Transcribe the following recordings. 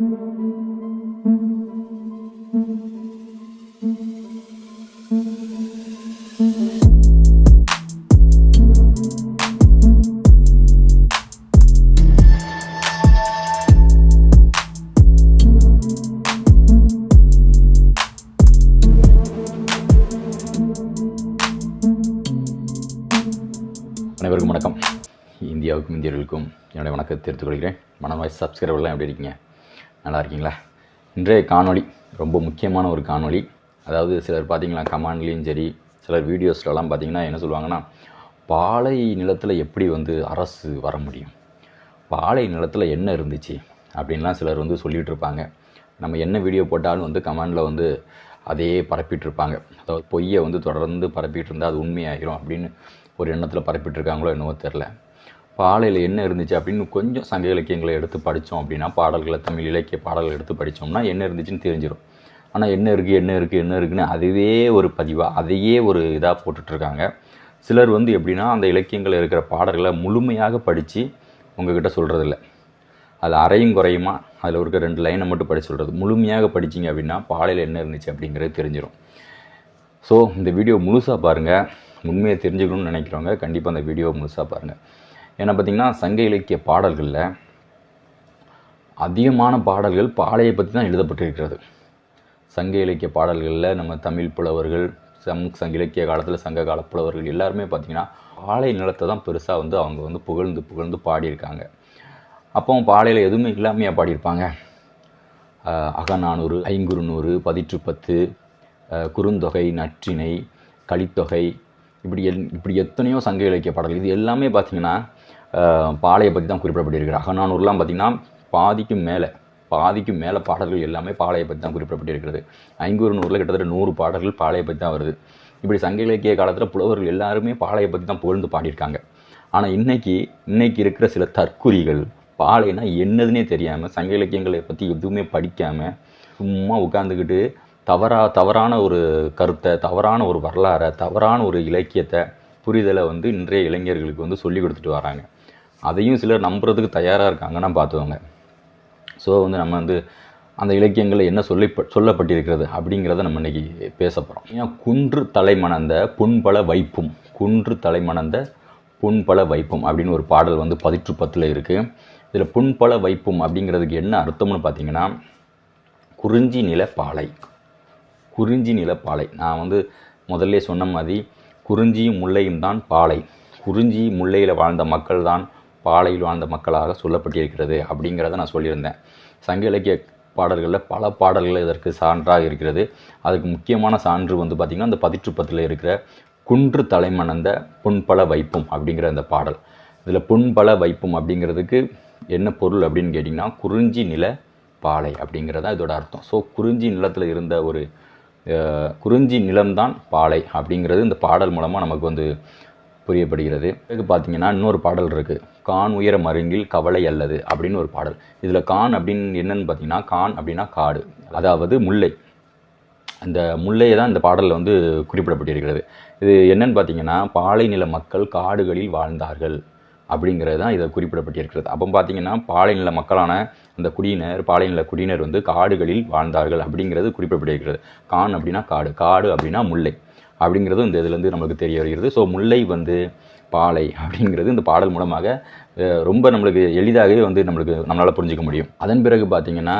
அனைவருக்கும் வணக்கம். இந்தியாவுக்கும் இந்தியர்களுக்கும் என்னுடைய வணக்கத்தை தெரிவித்துக் கொள்கிறேன். மனமாய் சப்ஸ்கிரைபர்லாம் எப்படி இருக்கீங்க? நல்லா இருக்கீங்களா இன்றைய காணொளி ரொம்ப முக்கியமான ஒரு காணொளி. அதாவது சிலர் பார்த்தீங்களா கமாண்ட்லேயும் சரி சிலர் வீடியோஸ்லலாம் பார்த்தீங்கன்னா என்ன சொல்லுவாங்கன்னா பாலை நிலத்தில் எப்படி வந்து அரசு வர முடியும்? பாலை நிலத்தில் என்ன இருந்துச்சு? அப்படின்லாம் சிலர் வந்து சொல்லிகிட்டு இருப்பாங்க நம்ம என்ன வீடியோ போட்டாலும் வந்து கமெண்டில் வந்து அதையே பரப்பிட்டுருப்பாங்க. அதாவது பொய்யை வந்து தொடர்ந்து பரப்பிட்டு இருந்தால் அது உண்மையாகிரும் அப்படின்னு ஒரு எண்ணத்தில் பரப்பிட்டுருக்காங்களோ என்னவோ தெரில பாலையில் என்ன இருந்துச்சு அப்படின்னு கொஞ்சம் சங்க இலக்கியங்களை எடுத்து படித்தோம் அப்படின்னா பாடல்களை தமிழ் இலக்கிய பாடல்கள் எடுத்து படித்தோம்னா என்ன இருந்துச்சுன்னு தெரிஞ்சிடும் ஆனால் என்ன இருக்குது என்ன இருக்குது என்ன இருக்குன்னு அதுவே ஒரு பதிவாக அதையே ஒரு இதாக போட்டுட்ருக்காங்க. சிலர் வந்து எப்படின்னா அந்த இலக்கியங்களில் இருக்கிற பாடல்களை முழுமையாக படித்து உங்ககிட்ட சொல்கிறதில்ல அது அறையும் குறையுமா? அதில் இருக்கிற ரெண்டு லைனை மட்டும் படிச்சு சொல்கிறது முழுமையாக படித்தீங்க அப்படின்னா பாலையில் என்ன இருந்துச்சு அப்படிங்கிறது தெரிஞ்சிடும் ஸோ இந்த வீடியோ முழுசாக பாருங்கள் உண்மையை தெரிஞ்சுக்கணும்னு நினைக்கிறவங்க கண்டிப்பாக அந்த வீடியோ முழுசாக பாருங்கள் ஏன்னா பார்த்தீங்கன்னா சங்க இலக்கிய பாடல்களில் அதிகமான பாடல்கள் பாலையை பற்றி தான் எழுதப்பட்டிருக்கிறது. சங்க இலக்கிய பாடல்களில் நம்ம தமிழ் புலவர்கள் சம் சங்க இலக்கிய காலத்தில் சங்க கால புலவர்கள் எல்லாருமே பார்த்திங்கன்னா பாலை நிலத்தை தான் பெருசாக வந்து அவங்க வந்து புகழ்ந்து புகழ்ந்து பாடியிருக்காங்க. அப்போ பாலையில் எதுவுமே இல்லாமையாக பாடியிருப்பாங்க. அகநானூறு ஐங்குறுநூறு பதிற்று பத்து குறுந்தொகை நற்றிணை கலித்தொகை இப்படி எல் இப்படி எத்தனையோ சங்க இலக்கிய பாடல்கள். இது எல்லாமே பார்த்திங்கன்னா பாலையை பற்றி தான் குறிப்பிடப்பட்டிருக்கிறது அகநானூர்லாம் பார்த்திங்கன்னா பாதிக்கும் மேலே பாதிக்கும் மேலே பாடல்கள் எல்லாமே பாலையை பற்றி தான் குறிப்பிடப்பட்டிருக்கிறது. ஐங்குறு நூறில் கிட்டத்தட்ட நூறு பாடல்கள் பாலையை பற்றி தான் வருது. இப்படி சங்க இலக்கிய காலத்தில் புலவர்கள் எல்லாருமே பாலையை பற்றி தான் புகழ்ந்து பாடியிருக்காங்க. ஆனால் இன்றைக்கி இன்றைக்கி இருக்கிற சில தற்குறிகள் பாலைனா என்னதுன்னே தெரியாமல் சங்க இலக்கியங்களை பற்றி எதுவுமே படிக்காமல் சும்மா உட்காந்துக்கிட்டு தவறா தவறான ஒரு கருத்தை தவறான ஒரு வரலாறை தவறான ஒரு இலக்கியத்தை புரிதலை வந்து இன்றைய இளைஞர்களுக்கு வந்து சொல்லி கொடுத்துட்டு வராங்க. அதையும் சிலர் நம்புறதுக்கு தயாராக இருக்காங்கன்னா பார்த்துவாங்க ஸோ வந்து நம்ம வந்து அந்த இலக்கியங்களில் என்ன சொல்லி சொல்லப்பட்டிருக்கிறது அப்படிங்கிறத நம்ம இன்னைக்கு பேச போகிறோம் ஏன்னா குன்று தலைமணந்த புண்பல வைப்பும் குன்று தலைமணந்த புண்பல வைப்பும் அப்படின்னு ஒரு பாடல் வந்து பதிற்று பத்தில் இருக்குது இதில் புண்பல வைப்பும் அப்படிங்கிறதுக்கு என்ன அர்த்தம்னு பார்த்தீங்கன்னா குறிஞ்சி நில பாலை. குறிஞ்சி நிலப்பாலை. நான் வந்து முதல்ல சொன்ன மாதிரி குறிஞ்சியும் முல்லையும் தான் பாலை. குறிஞ்சி முல்லையில் வாழ்ந்த மக்கள் தான் பாலையில் வாழ்ந்த மக்களாக சொல்லப்பட்டிருக்கிறது அப்படிங்கிறத நான் சொல்லியிருந்தேன். சங்க இலக்கிய பாடல்களில் பல பாடல்கள் இதற்கு சான்றாக இருக்கிறது. அதுக்கு முக்கியமான சான்று வந்து பார்த்திங்கன்னா அந்த பதிற்றுப்பத்தில் இருக்கிற குன்று தலைமணந்த புண்பல வைப்பும் அப்படிங்கிற அந்த பாடல். இதில் புண்பல வைப்பும் அப்படிங்கிறதுக்கு என்ன பொருள் அப்படின்னு கேட்டிங்கன்னா குறிஞ்சி நில பாலை அப்படிங்கிறதா இதோட அர்த்தம். ஸோ குறிஞ்சி நிலத்தில் இருந்த ஒரு குறிஞ்சி நிலம்தான் பாலை அப்படிங்கிறது இந்த பாடல் மூலமாக நமக்கு வந்து புரியப்படுகிறது. இதுக்கு பார்த்தீங்கன்னா இன்னொரு பாடல் இருக்குது கான் உயர மருங்கில் கவலை அல்லது அப்படின்னு ஒரு பாடல். இதில் கான் அப்படின்னு என்னன்னு பார்த்தீங்கன்னா கான் அப்படின்னா காடு. அதாவது முல்லை. அந்த முல்லையை தான் இந்த பாடலில் வந்து குறிப்பிடப்பட்டிருக்கிறது. இது என்னன்னு பார்த்தீங்கன்னா பாலை நில மக்கள் காடுகளில் வாழ்ந்தார்கள். அப்படிங்கிறது தான் இதை குறிப்பிடப்பட்டிருக்கிறது. அப்போ பார்த்தீங்கன்னா பாலைநில மக்களான அந்த குடியினர் பாலைநில குடியினர் வந்து காடுகளில் வாழ்ந்தார்கள் அப்படிங்கிறது குறிப்பிடப்பட்டிருக்கிறது. கான் அப்படின்னா காடு காடு அப்படின்னா முல்லை அப்படிங்கிறது இந்த இதுலேருந்து நம்மளுக்கு தெரிய வருகிறது. ஸோ முல்லை வந்து பாலை அப்படிங்கிறது இந்த பாடல் மூலமாக ரொம்ப நம்மளுக்கு எளிதாகவே வந்து நம்மளுக்கு நம்மளால் புரிஞ்சிக்க முடியும். அதன் பிறகு பார்த்திங்கன்னா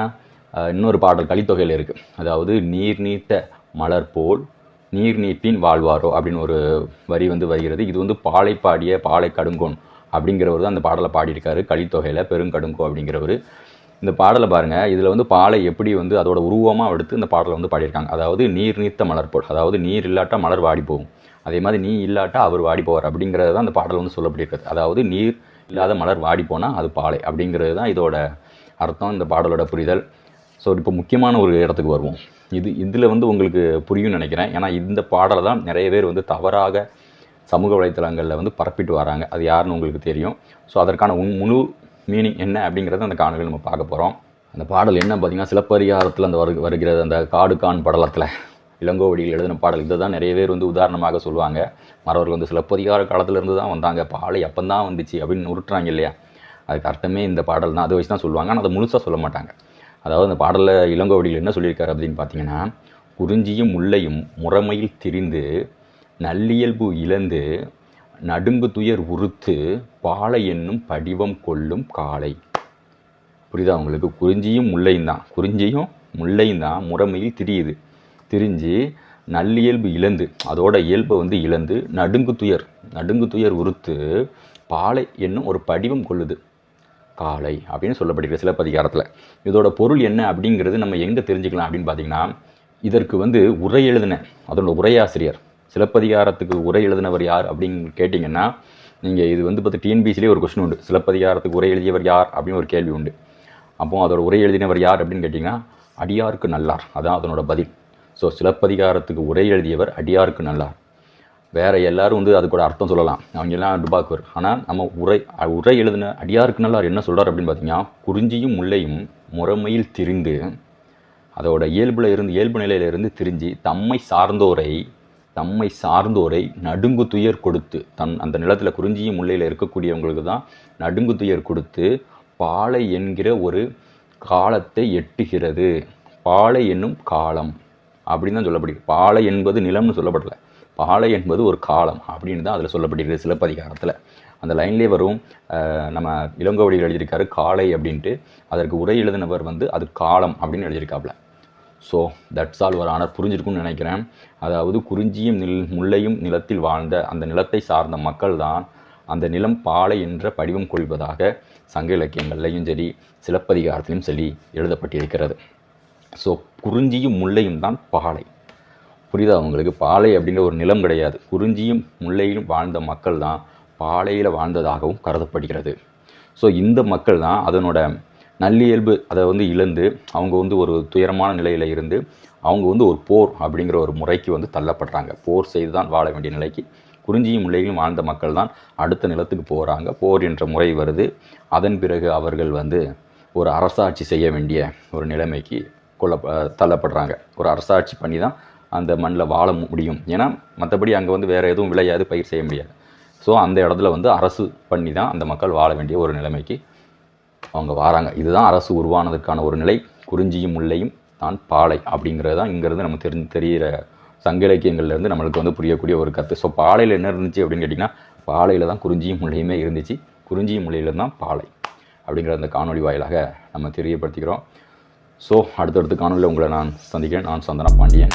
இன்னொரு பாடல் கலித்தொகையில் இருக்குது அதாவது நீர் நீத்த மலர் போல் நீர் நீட்டின் வாழ்வாரோ அப்படின்னு ஒரு வரி வந்து வருகிறது. இது வந்து பாலை பாடிய பாலை கடுங்கோன் அப்படிங்கிறவர் தான் அந்த பாடலை பாடியிருக்காரு. கலித்தொகையில் பெருங்கடுங்கோ அப்படிங்கிறவர். இந்த பாடலை பாருங்கள் இதில் வந்து பாலை எப்படி வந்து அதோட உருவமாக எடுத்து இந்த பாடலை வந்து பாடியிருக்காங்க. அதாவது நீர் நீத்த மலர் போல். அதாவது நீர் இல்லாட்டா மலர் வாடி போகும். அதே மாதிரி நீ இல்லாட்டா அவர் வாடி போவார் அப்படிங்கிறது தான் அந்த பாடல் வந்து சொல்லப்பட்டிருக்கிறது அதாவது நீர் இல்லாத மலர் வாடி போனால் அது பாலை அப்படிங்கிறது தான் இதோட அர்த்தம் இந்த பாடலோட புரிதல். ஸோ இப்போ முக்கியமான ஒரு இடத்துக்கு வருவோம். இது இதில் வந்து உங்களுக்கு புரியும்னு நினைக்கிறேன். ஏன்னா இந்த பாடலை தான் நிறைய பேர் வந்து தவறாக சமூக வலைத்தளங்களில் வந்து பரப்பிட்டு வராங்க. அது யாருன்னு உங்களுக்கு தெரியும். ஸோ அதற்கான உன் முழு மீனிங் என்ன அப்படிங்கிறத அந்த காணொலியில் நம்ம பார்க்க போகிறோம் அந்த பாடல் என்ன பார்த்தீங்கன்னா சிலப்பதிகாரத்தில் அந்த வரு வருகிறது அந்த காடு கான் படலத்தில் இளங்கோவடியில் எழுதின பாடல். இதை தான் நிறைய பேர் வந்து உதாரணமாக சொல்லுவாங்க. மறவர்கள் வந்து சிலப்பதிகார காலத்திலேருந்து தான் வந்தாங்க. பாலை தான் வந்துச்சு அப்படின்னு உருட்டுறாங்க இல்லையா? அதுக்கு அர்த்தமே இந்த பாடல் தான். அதை வச்சு தான் சொல்லுவாங்க. ஆனால் அதை முழுசாக சொல்ல மாட்டாங்க. அதாவது அந்த பாடலில் இளங்கோவடியில் என்ன சொல்லியிருக்காரு அப்படின்னு பார்த்தீங்கன்னா குறிஞ்சியும் முல்லையும் முறைமையில் திரிந்து நல்லியல்பு இழந்து நடுங்கு துயர் உறுத்து பாலை என்னும் படிவம் கொள்ளும் காளை. புரியுதா உங்களுக்கு? குறிஞ்சியும் முல்லையும் தான். குறிஞ்சியும் முல்லையும் தான் முறைமையில் திரியுது. திரிஞ்சு நல்லியல்பு இழந்து அதோட இயல்பை வந்து இழந்து நடுங்கு துயர் நடுங்கு துயர் உறுத்து பாலை என்னும் ஒரு படிவம் கொள்ளுது காளை அப்படின்னு சொல்லப்படுகிறது சிலப்பதிகாரத்தில். இதோட பொருள் என்ன அப்படிங்கிறது நம்ம எங்கே தெரிஞ்சுக்கலாம் அப்படின்னு பார்த்தீங்கன்னா இதற்கு வந்து உரை எழுதின அதோட உரையாசிரியர் சிலப்பதிகாரத்துக்கு உரை எழுதினவர் யார் அப்படின்னு கேட்டிங்கன்னா நீங்கள் இது வந்து பார்த்து டிஎன்பிசிலே ஒரு கொஸ்டின் உண்டு. சிலப்பதிகாரத்துக்கு உரை எழுதியவர் யார் அப்படின்னு ஒரு கேள்வி உண்டு. அப்போது அதோட உரை எழுதினவர் யார் அப்படின்னு கேட்டிங்கன்னா அடியாருக்கு நல்லார். அதான் அதனோட பதில். ஸோ சிலப்பதிகாரத்துக்கு உரை எழுதியவர் அடியாருக்கு நல்லார். வேறு எல்லோரும் வந்து அது கூட அர்த்தம் சொல்லலாம். அவங்க எல்லாம் டுபாக்குவர் ஆனால் நம்ம உரை உரை எழுதின அடியாருக்கு நல்லார் என்ன சொல்கிறார் அப்படின்னு பார்த்தீங்கன்னா குறிஞ்சியும் முல்லையும் முறைமையில் திரிந்து அதோட இயல்பில் இருந்து இயல்பு நிலையிலிருந்து திரிஞ்சு தம்மை சார்ந்தோரை தம்மை சார்ந்தோரை நடுங்கு துயர் கொடுத்து தன் அந்த நிலத்தில் குறிஞ்சியும் முல்லையில் இருக்கக்கூடியவங்களுக்கு தான் நடுங்கு துயர் கொடுத்து பாலை என்கிற ஒரு காலத்தை எட்டுகிறது. பாலை என்னும் காலம். அப்படின்னு தான் சொல்லப்படுகிறது. பாலை என்பது நிலம்னு சொல்லப்படல. பாலை என்பது ஒரு காலம் அப்படின்னு தான் அதில் சொல்லப்படுகிறது சிலப்பதிகாரத்தில். அந்த லைன்லேயே வரும் நம்ம இளங்கோவடியில் எழுதியிருக்காரு காலை அப்படின்ட்டு. அதற்கு உரை எழுதினவர் வந்து அது காலம் அப்படின்னு எழுதியிருக்காப்புல. ஸோ தட்ஸ் ஆல் ஒரு ஆனர் புரிஞ்சிருக்கும்னு நினைக்கிறேன். அதாவது குறிஞ்சியும் நில் முல்லையும் நிலத்தில் வாழ்ந்த அந்த நிலத்தை சார்ந்த மக்கள் தான் அந்த நிலம் பாலை என்ற படிவம் கொள்வதாக சங்க இலக்கியங்கள்லையும் சரி சிலப்பதிகாரத்திலையும் சரி எழுதப்பட்டிருக்கிறது. ஸோ குறிஞ்சியும் முல்லையும் தான் பாலை. புரியுதா அவங்களுக்கு பாலை அப்படிங்கிற ஒரு நிலம் கிடையாது. குறிஞ்சியும் முல்லையிலும் வாழ்ந்த மக்கள் தான் பாலையில் வாழ்ந்ததாகவும் கருதப்படுகிறது. ஸோ இந்த மக்கள் தான் அதனோட நல்லியல்பு அதை வந்து இழந்து அவங்க வந்து ஒரு துயரமான நிலையில் இருந்து அவங்க வந்து ஒரு போர் அப்படிங்கிற ஒரு முறைக்கு வந்து தள்ளப்படுறாங்க. போர் செய்து தான் வாழ வேண்டிய நிலைக்கு குறிஞ்சியும் முல்லையிலும் வாழ்ந்த மக்கள் தான் அடுத்த நிலத்துக்கு போகிறாங்க போர் என்ற முறை வருது. அதன் பிறகு அவர்கள் வந்து ஒரு அரசாட்சி செய்ய வேண்டிய ஒரு நிலைமைக்கு கொல்ல தள்ளப்படுறாங்க. ஒரு அரசாட்சி பண்ணி தான் அந்த மண்ணில் வாழ முடியும். ஏன்னா மற்றபடி அங்கே வந்து வேறு எதுவும் விளையாது பயிர் செய்ய முடியாது. ஸோ அந்த இடத்துல வந்து அரசு பண்ணி தான் அந்த மக்கள் வாழ வேண்டிய ஒரு நிலைமைக்கு அவங்க வராங்க. இதுதான் அரசு உருவானதுக்கான ஒரு நிலை. குறிஞ்சியும் முல்லையும் தான் பாலை அப்படிங்கிறது தான் இங்கேருந்து நம்ம தெரிஞ்சு தெரிகிற சங்க இலக்கியங்கள்லேருந்து நம்மளுக்கு வந்து புரியக்கூடிய ஒரு கருத்து. ஸோ பாலையில் என்ன இருந்துச்சு அப்படின்னு கேட்டிங்கன்னா பாலையில் தான் குறிஞ்சியும் முல்லையுமே இருந்துச்சு. குறிஞ்சியும் முல்லையில் தான் பாலை அப்படிங்கிற அந்த காணொளி வாயிலாக நம்ம தெரியப்படுத்திக்கிறோம். ஸோ அடுத்தடுத்த காணொலியில் உங்களை நான் சந்திக்கிறேன். நான் சந்தனா பாண்டியன்.